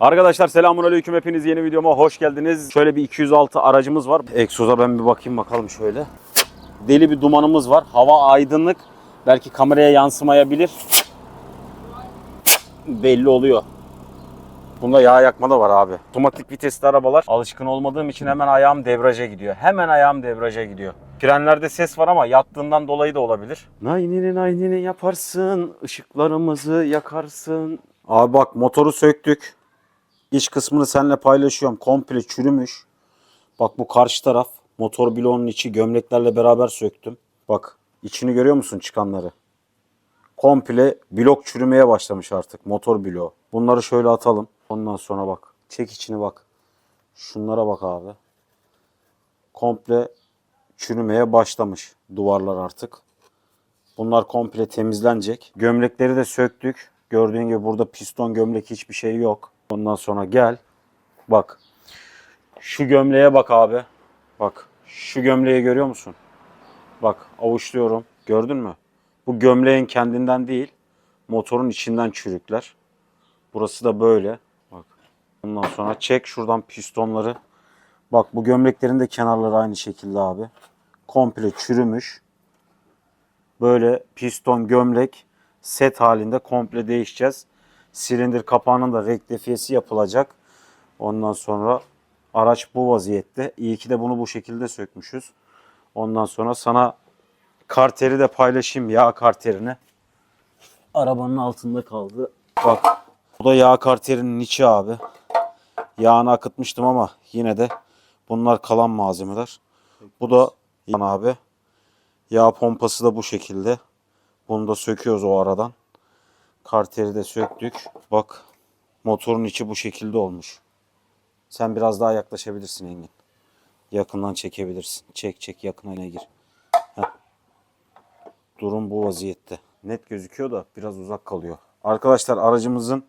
Arkadaşlar selamünaleyküm hepiniz yeni videoma hoş geldiniz. Şöyle bir 206 aracımız var. Egzoza ben bir bakayım bakalım şöyle. Deli bir dumanımız var. Hava aydınlık. Belki kameraya yansımayabilir. Belli oluyor. Bunda yağ yakma da var abi. Otomatik vitesli arabalar. Alışkın olmadığım için hemen ayağım debriyaja gidiyor. Hemen ayağım debriyaja gidiyor. Frenlerde ses var ama yattığından dolayı da olabilir. Naynini naynini yaparsın, ışıklarımızı yakarsın. Abi bak motoru söktük. İç kısmını seninle paylaşıyorum. Komple çürümüş. Bak bu karşı taraf. Motor bloğunun içi gömleklerle beraber söktüm. Bak içini görüyor musun çıkanları? Komple blok çürümeye başlamış artık. Motor bloğu. Bunları şöyle atalım. Ondan sonra bak. Çek içini bak. Şunlara bak abi. Komple çürümeye başlamış duvarlar artık. Bunlar komple temizlenecek. Gömlekleri de söktük. Gördüğün gibi burada piston gömlek hiçbir şey yok. Ondan sonra gel. Bak. Şu gömleğe bak abi. Bak. Şu gömleği görüyor musun? Bak avuçluyorum. Gördün mü? Bu gömleğin kendinden değil. Motorun içinden çürükler. Burası da böyle. Bak. Ondan sonra çek şuradan pistonları. Bak bu gömleklerin de kenarları aynı şekilde abi. Komple çürümüş. Böyle piston gömlek set halinde komple değişeceğiz. Silindir kapağının da rektifiyesi yapılacak. Ondan sonra araç bu vaziyette. İyi ki de bunu bu şekilde sökmüşüz. Ondan sonra sana karteri de paylaşayım yağ karterini. Arabanın altında kaldı. Bak bu da yağ karterinin içi abi. Yağını akıtmıştım ama yine de bunlar kalan malzemeler. Bu da yan abi. Yağ pompası da bu şekilde. Bunu da söküyoruz o aradan. Karteri de söktük. Bak motorun içi bu şekilde olmuş. Sen biraz daha yaklaşabilirsin Engin. Yakından çekebilirsin. Çek çek yakına gir. Heh. Durum bu vaziyette. Net gözüküyor da biraz uzak kalıyor. Arkadaşlar aracımızın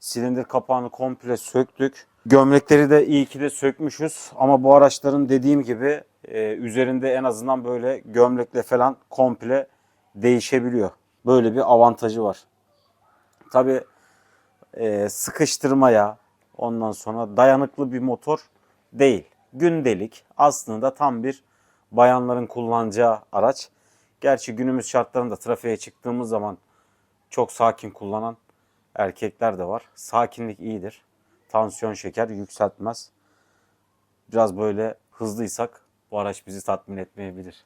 silindir kapağını komple söktük. Gömlekleri de iyi ki de sökmüşüz. Ama bu araçların dediğim gibi e, üzerinde en azından böyle gömlekle falan komple değişebiliyor. Böyle bir avantajı var. Tabi sıkıştırmaya ondan sonra dayanıklı bir motor değil. Gündelik aslında tam bir bayanların kullanacağı araç. Gerçi günümüz şartlarında trafiğe çıktığımız zaman çok sakin kullanan erkekler de var. Sakinlik iyidir. Tansiyon şeker yükseltmez. Biraz böyle hızlıysak bu araç bizi tatmin etmeyebilir.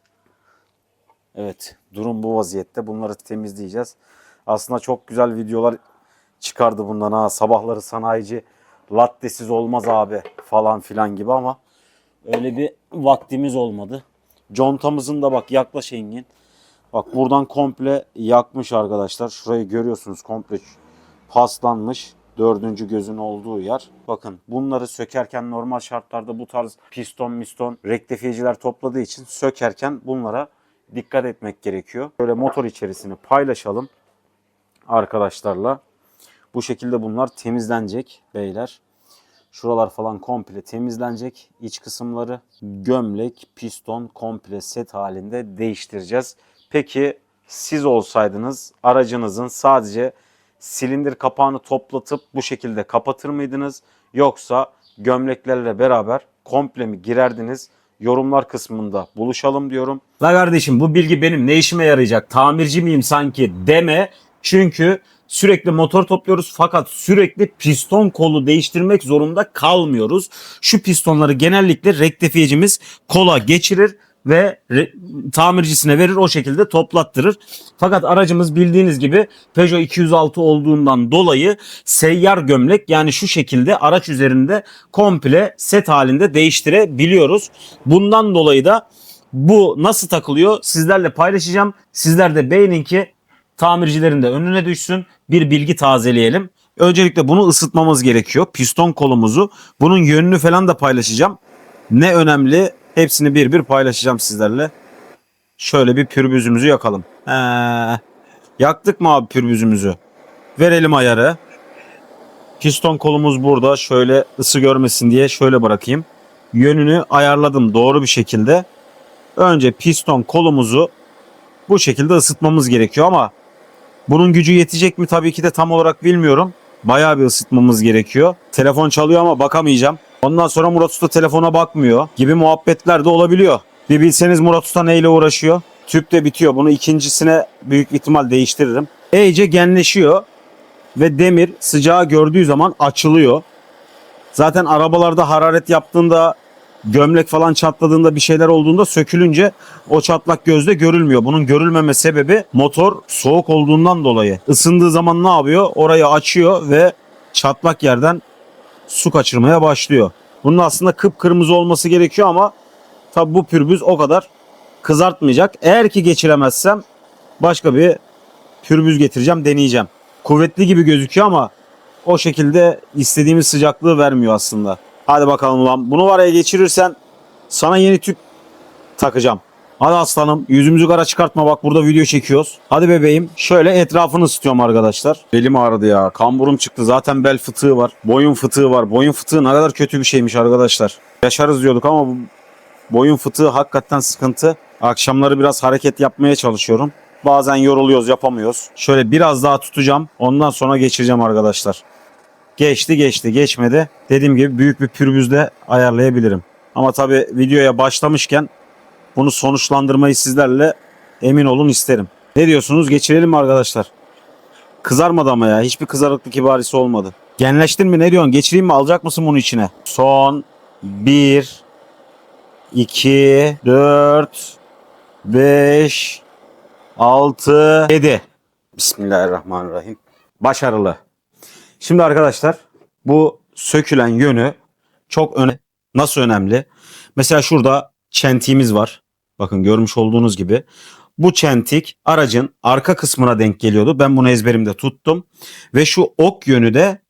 Evet durum bu vaziyette. Bunları temizleyeceğiz. Aslında çok güzel videolar çıkardı bundan ha. Sabahları sanayici lattesiz olmaz abi falan filan gibi ama öyle bir vaktimiz olmadı. Contamızın da bak yaklaş Engin. Bak buradan komple yakmış arkadaşlar. Şurayı görüyorsunuz komple paslanmış. Dördüncü gözün olduğu yer. Bakın bunları sökerken normal şartlarda bu tarz piston miston rektifiyeciler topladığı için sökerken bunlara dikkat etmek gerekiyor. Böyle motor içerisini paylaşalım arkadaşlarla. Bu şekilde bunlar temizlenecek beyler. Şuralar falan komple temizlenecek. İç kısımları gömlek, piston komple set halinde değiştireceğiz. Peki siz olsaydınız aracınızın sadece silindir kapağını toplatıp bu şekilde kapatır mıydınız? Yoksa gömleklerle beraber komple mi girerdiniz? Yorumlar kısmında buluşalım diyorum. La kardeşim bu bilgi benim ne işime yarayacak? Tamirci miyim sanki deme. Çünkü sürekli motor topluyoruz fakat sürekli piston kolu değiştirmek zorunda kalmıyoruz. Şu pistonları genellikle rektifiyecimiz kola geçirir ve tamircisine verir o şekilde toplattırır. Fakat aracımız bildiğiniz gibi Peugeot 206 olduğundan dolayı seyyar gömlek yani şu şekilde araç üzerinde komple set halinde değiştirebiliyoruz. Bundan dolayı da bu nasıl takılıyor sizlerle paylaşacağım. Sizler de beğenin ki tamircilerin de önüne düşsün. Bir bilgi tazeleyelim. Öncelikle bunu ısıtmamız gerekiyor. Piston kolumuzu. Bunun yönünü falan da paylaşacağım. Ne önemli hepsini bir bir paylaşacağım sizlerle. Şöyle bir pürbüzümüzü yakalım. Ee, yaktık mı abi pürbüzümüzü? Verelim ayarı. Piston kolumuz burada. Şöyle ısı görmesin diye şöyle bırakayım. Yönünü ayarladım doğru bir şekilde. Önce piston kolumuzu bu şekilde ısıtmamız gerekiyor ama bunun gücü yetecek mi tabii ki de tam olarak bilmiyorum. Bayağı bir ısıtmamız gerekiyor. Telefon çalıyor ama bakamayacağım. Ondan sonra Murat Usta telefona bakmıyor gibi muhabbetler de olabiliyor. Bir bilseniz Murat Usta neyle uğraşıyor. Tüp de bitiyor. Bunu ikincisine büyük ihtimal değiştiririm. İyice genleşiyor ve demir sıcağı gördüğü zaman açılıyor. Zaten arabalarda hararet yaptığında gömlek falan çatladığında bir şeyler olduğunda sökülünce o çatlak gözle görülmüyor. Bunun görülmeme sebebi motor soğuk olduğundan dolayı. Isındığı zaman ne yapıyor? Orayı açıyor ve çatlak yerden su kaçırmaya başlıyor. Bunun aslında kıpkırmızı olması gerekiyor ama tabi bu pürbüz o kadar kızartmayacak. Eğer ki geçiremezsem başka bir pürbüz getireceğim, deneyeceğim. Kuvvetli gibi gözüküyor ama o şekilde istediğimiz sıcaklığı vermiyor aslında. Hadi bakalım ulan. Bunu var ya geçirirsen sana yeni tüp takacağım. Hadi aslanım yüzümüzü kara çıkartma bak burada video çekiyoruz. Hadi bebeğim şöyle etrafını ısıtıyorum arkadaşlar. Belim ağrıdı ya kamburum çıktı zaten bel fıtığı var. Boyun fıtığı var. Boyun fıtığı ne kadar kötü bir şeymiş arkadaşlar. Yaşarız diyorduk ama boyun fıtığı hakikaten sıkıntı. Akşamları biraz hareket yapmaya çalışıyorum. Bazen yoruluyoruz yapamıyoruz. Şöyle biraz daha tutacağım ondan sonra geçireceğim arkadaşlar. Geçti geçti geçmedi. Dediğim gibi büyük bir pürbüzle ayarlayabilirim. Ama tabi videoya başlamışken bunu sonuçlandırmayı sizlerle emin olun isterim. Ne diyorsunuz? Geçirelim mi arkadaşlar? Kızarmadı ama ya. Hiçbir kızarıklık ibaresi olmadı. Genleştin mi? Ne diyorsun? Geçireyim mi? Alacak mısın bunu içine? Son 1 2 4 5 6 7 Bismillahirrahmanirrahim. Başarılı. Şimdi arkadaşlar bu sökülen yönü çok önemli. Nasıl önemli? Mesela şurada çentiğimiz var. Bakın görmüş olduğunuz gibi. Bu çentik aracın arka kısmına denk geliyordu. Ben bunu ezberimde tuttum. Ve şu ok yönü de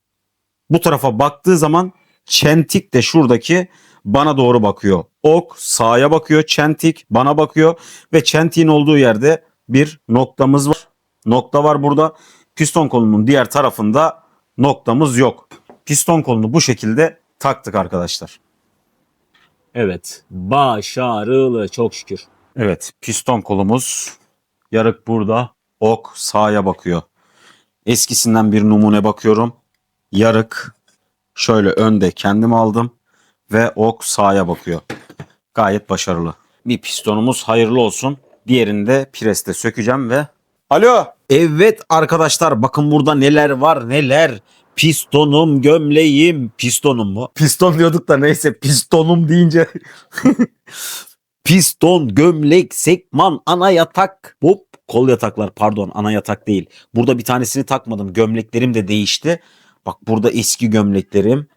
bu tarafa baktığı zaman çentik de şuradaki bana doğru bakıyor. Ok sağa bakıyor, çentik bana bakıyor ve çentiğin olduğu yerde bir noktamız var. Nokta var burada. Piston kolunun diğer tarafında noktamız yok. Piston kolunu bu şekilde taktık arkadaşlar. Evet. Başarılı çok şükür. Evet piston kolumuz yarık burada ok sağa bakıyor. Eskisinden bir numune bakıyorum. Yarık şöyle önde kendim aldım ve ok sağa bakıyor. Gayet başarılı. Bir pistonumuz hayırlı olsun. Diğerini de preste sökeceğim ve Alo. Evet arkadaşlar bakın burada neler var neler. Pistonum, gömleğim, pistonum mu? Piston diyorduk da neyse pistonum deyince Piston, gömlek, sekman, ana yatak. Hop kol yataklar pardon ana yatak değil. Burada bir tanesini takmadım. Gömleklerim de değişti. Bak burada eski gömleklerim.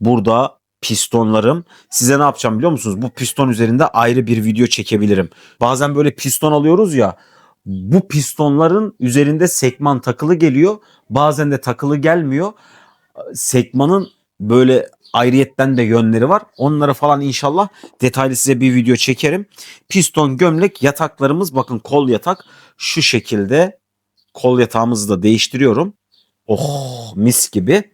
Burada pistonlarım. Size ne yapacağım biliyor musunuz? Bu piston üzerinde ayrı bir video çekebilirim. Bazen böyle piston alıyoruz ya. Bu pistonların üzerinde sekman takılı geliyor. Bazen de takılı gelmiyor. Sekmanın böyle ayrıyetten de yönleri var. Onları falan inşallah detaylı size bir video çekerim. Piston gömlek yataklarımız bakın kol yatak şu şekilde kol yatağımızı da değiştiriyorum. Oh mis gibi.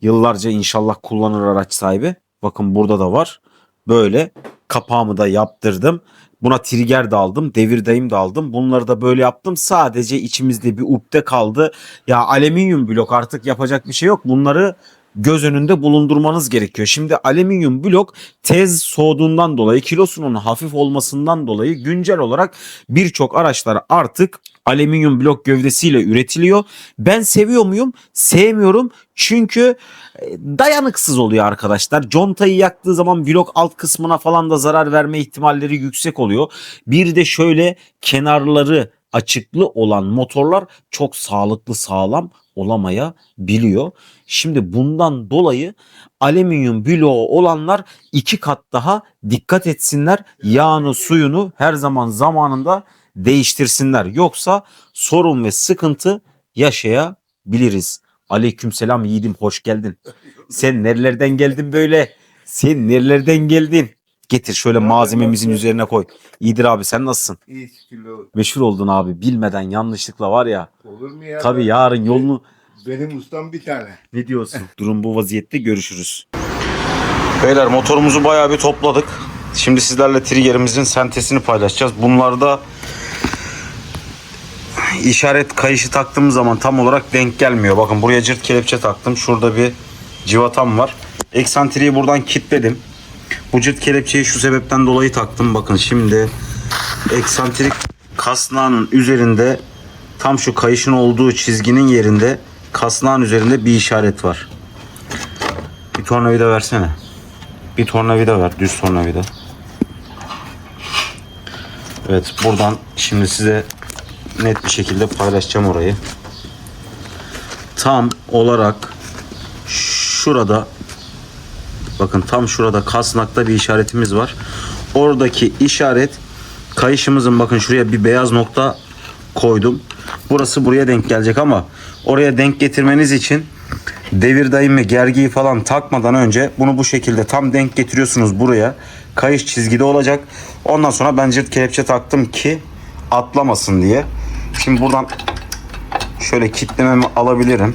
Yıllarca inşallah kullanır araç sahibi. Bakın burada da var. Böyle kapağımı da yaptırdım. Buna trigger de aldım. Devir dayım da aldım. Bunları da böyle yaptım. Sadece içimizde bir upde kaldı. Ya alüminyum blok artık yapacak bir şey yok. Bunları göz önünde bulundurmanız gerekiyor. Şimdi alüminyum blok tez soğuduğundan dolayı kilosunun hafif olmasından dolayı güncel olarak birçok araçlar artık alüminyum blok gövdesiyle üretiliyor. Ben seviyor muyum? Sevmiyorum. Çünkü e, dayanıksız oluyor arkadaşlar. Contayı yaktığı zaman blok alt kısmına falan da zarar verme ihtimalleri yüksek oluyor. Bir de şöyle kenarları açıklı olan motorlar çok sağlıklı sağlam olamayabiliyor. Şimdi bundan dolayı alüminyum bloğu olanlar iki kat daha dikkat etsinler. Yağını suyunu her zaman zamanında değiştirsinler. Yoksa sorun ve sıkıntı yaşayabiliriz. Aleykümselam yiğidim hoş geldin. Sen nerelerden geldin böyle? Sen nerelerden geldin? Getir şöyle malzememizin üzerine koy. İyidir abi sen nasılsın? İyi şükürler olsun. Meşhur oldun abi. Bilmeden yanlışlıkla var ya. Olur mu ya? Tabii yarın yolunu Benim ustam bir tane. ne diyorsun? Durum bu vaziyette görüşürüz. Beyler motorumuzu bayağı bir topladık. Şimdi sizlerle triggerimizin sentesini paylaşacağız. Bunlarda işaret kayışı taktığımız zaman tam olarak denk gelmiyor. Bakın buraya cırt kelepçe taktım. Şurada bir civatam var. Eksantriği buradan kilitledim. Bu cırt kelepçeyi şu sebepten dolayı taktım. Bakın şimdi eksantrik kasnağının üzerinde tam şu kayışın olduğu çizginin yerinde kasnağın üzerinde bir işaret var. Bir tornavida versene. Bir tornavida ver. Düz tornavida. Evet buradan şimdi size net bir şekilde paylaşacağım orayı. Tam olarak şurada bakın tam şurada kasnakta bir işaretimiz var. Oradaki işaret kayışımızın bakın şuraya bir beyaz nokta koydum. Burası buraya denk gelecek ama oraya denk getirmeniz için devir dayımı gergiyi falan takmadan önce bunu bu şekilde tam denk getiriyorsunuz buraya. Kayış çizgide olacak. Ondan sonra ben cırt kelepçe taktım ki atlamasın diye. Şimdi buradan şöyle kitlememi alabilirim.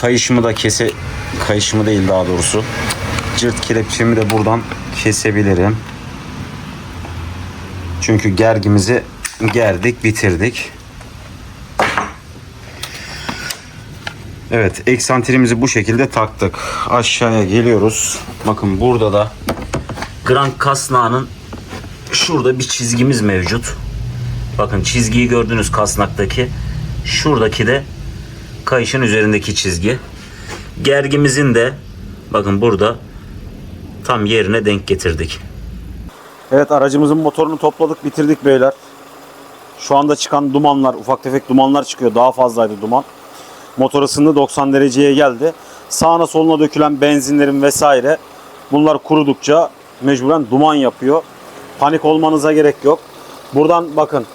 Kayışımı da kese kayışımı değil daha doğrusu. Cırt kelepçemi de buradan kesebilirim. Çünkü gergimizi gerdik, bitirdik. Evet, eksantrimizi bu şekilde taktık. Aşağıya geliyoruz. Bakın burada da Grand kasnağının şurada bir çizgimiz mevcut. Bakın çizgiyi gördünüz kasnaktaki. Şuradaki de kayışın üzerindeki çizgi. Gergimizin de bakın burada tam yerine denk getirdik. Evet aracımızın motorunu topladık bitirdik beyler. Şu anda çıkan dumanlar ufak tefek dumanlar çıkıyor. Daha fazlaydı duman. Motor ısındı 90 dereceye geldi. Sağına soluna dökülen benzinlerin vesaire bunlar kurudukça mecburen duman yapıyor. Panik olmanıza gerek yok. Buradan bakın.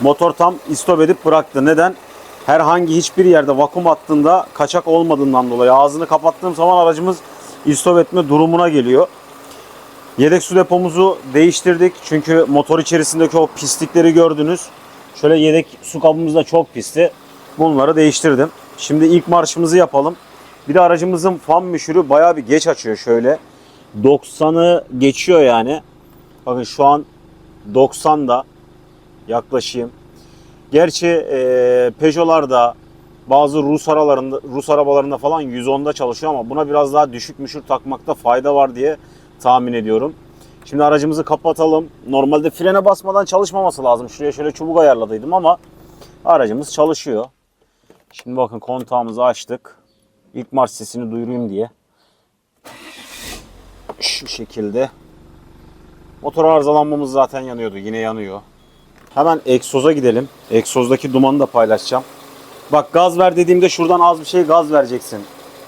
Motor tam istop edip bıraktı. Neden? Herhangi hiçbir yerde vakum attığında kaçak olmadığından dolayı ağzını kapattığım zaman aracımız istop etme durumuna geliyor. Yedek su depomuzu değiştirdik. Çünkü motor içerisindeki o pislikleri gördünüz. Şöyle yedek su kabımız da çok pisti. Bunları değiştirdim. Şimdi ilk marşımızı yapalım. Bir de aracımızın fan müşürü bayağı bir geç açıyor şöyle. 90'ı geçiyor yani. Bakın şu an 90'da yaklaşayım. Gerçi e, Peugeot'larda bazı Rus aralarında Rus arabalarında falan 110'da çalışıyor ama buna biraz daha düşük müşür takmakta fayda var diye tahmin ediyorum. Şimdi aracımızı kapatalım. Normalde frene basmadan çalışmaması lazım. Şuraya şöyle çubuk ayarladıydım ama aracımız çalışıyor. Şimdi bakın kontağımızı açtık. İlk marş sesini duyurayım diye. Şu şekilde. Motor arızalanmamız zaten yanıyordu. Yine yanıyor. Hemen egzoza gidelim. Egzozdaki dumanı da paylaşacağım. Bak gaz ver dediğimde şuradan az bir şey gaz vereceksin.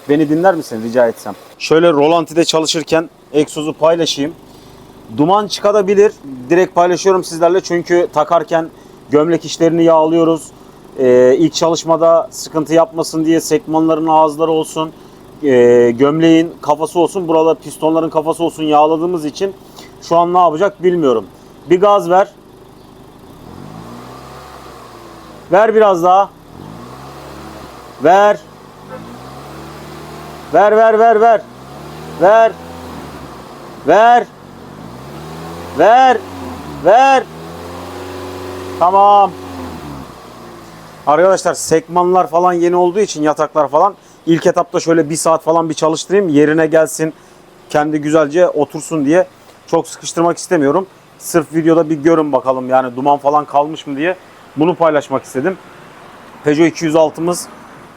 Beni dinler misin rica etsem? Şöyle rolantide çalışırken egzozu paylaşayım. Duman çıkabilir. Direkt paylaşıyorum sizlerle çünkü takarken gömlek işlerini yağlıyoruz. Ee, ilk çalışmada sıkıntı yapmasın diye sekmanların ağızları olsun, ee, gömleğin kafası olsun, burada pistonların kafası olsun yağladığımız için şu an ne yapacak bilmiyorum. Bir gaz ver. Ver biraz daha. Ver. Ver ver ver ver. Ver. Ver. Ver. Ver. Tamam. Arkadaşlar sekmanlar falan yeni olduğu için yataklar falan ilk etapta şöyle bir saat falan bir çalıştırayım yerine gelsin kendi güzelce otursun diye çok sıkıştırmak istemiyorum. Sırf videoda bir görün bakalım yani duman falan kalmış mı diye bunu paylaşmak istedim. Peugeot 206'mız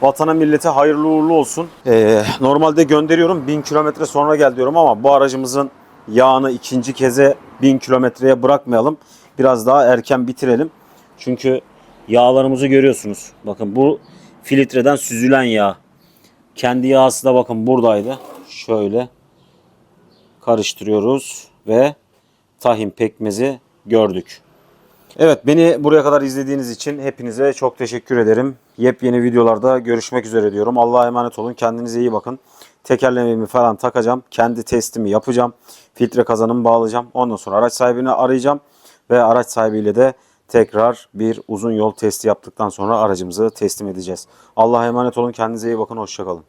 vatana millete hayırlı uğurlu olsun. Ee, normalde gönderiyorum 1000 kilometre sonra gel diyorum ama bu aracımızın yağını ikinci keze 1000 kilometreye bırakmayalım. Biraz daha erken bitirelim. Çünkü yağlarımızı görüyorsunuz. Bakın bu filtreden süzülen yağ. Kendi yağısı da bakın buradaydı. Şöyle karıştırıyoruz ve tahin pekmezi gördük. Evet beni buraya kadar izlediğiniz için hepinize çok teşekkür ederim. Yepyeni videolarda görüşmek üzere diyorum. Allah'a emanet olun. Kendinize iyi bakın. Tekerlememi falan takacağım. Kendi testimi yapacağım. Filtre kazanımı bağlayacağım. Ondan sonra araç sahibini arayacağım. Ve araç sahibiyle de tekrar bir uzun yol testi yaptıktan sonra aracımızı teslim edeceğiz. Allah'a emanet olun. Kendinize iyi bakın. Hoşçakalın.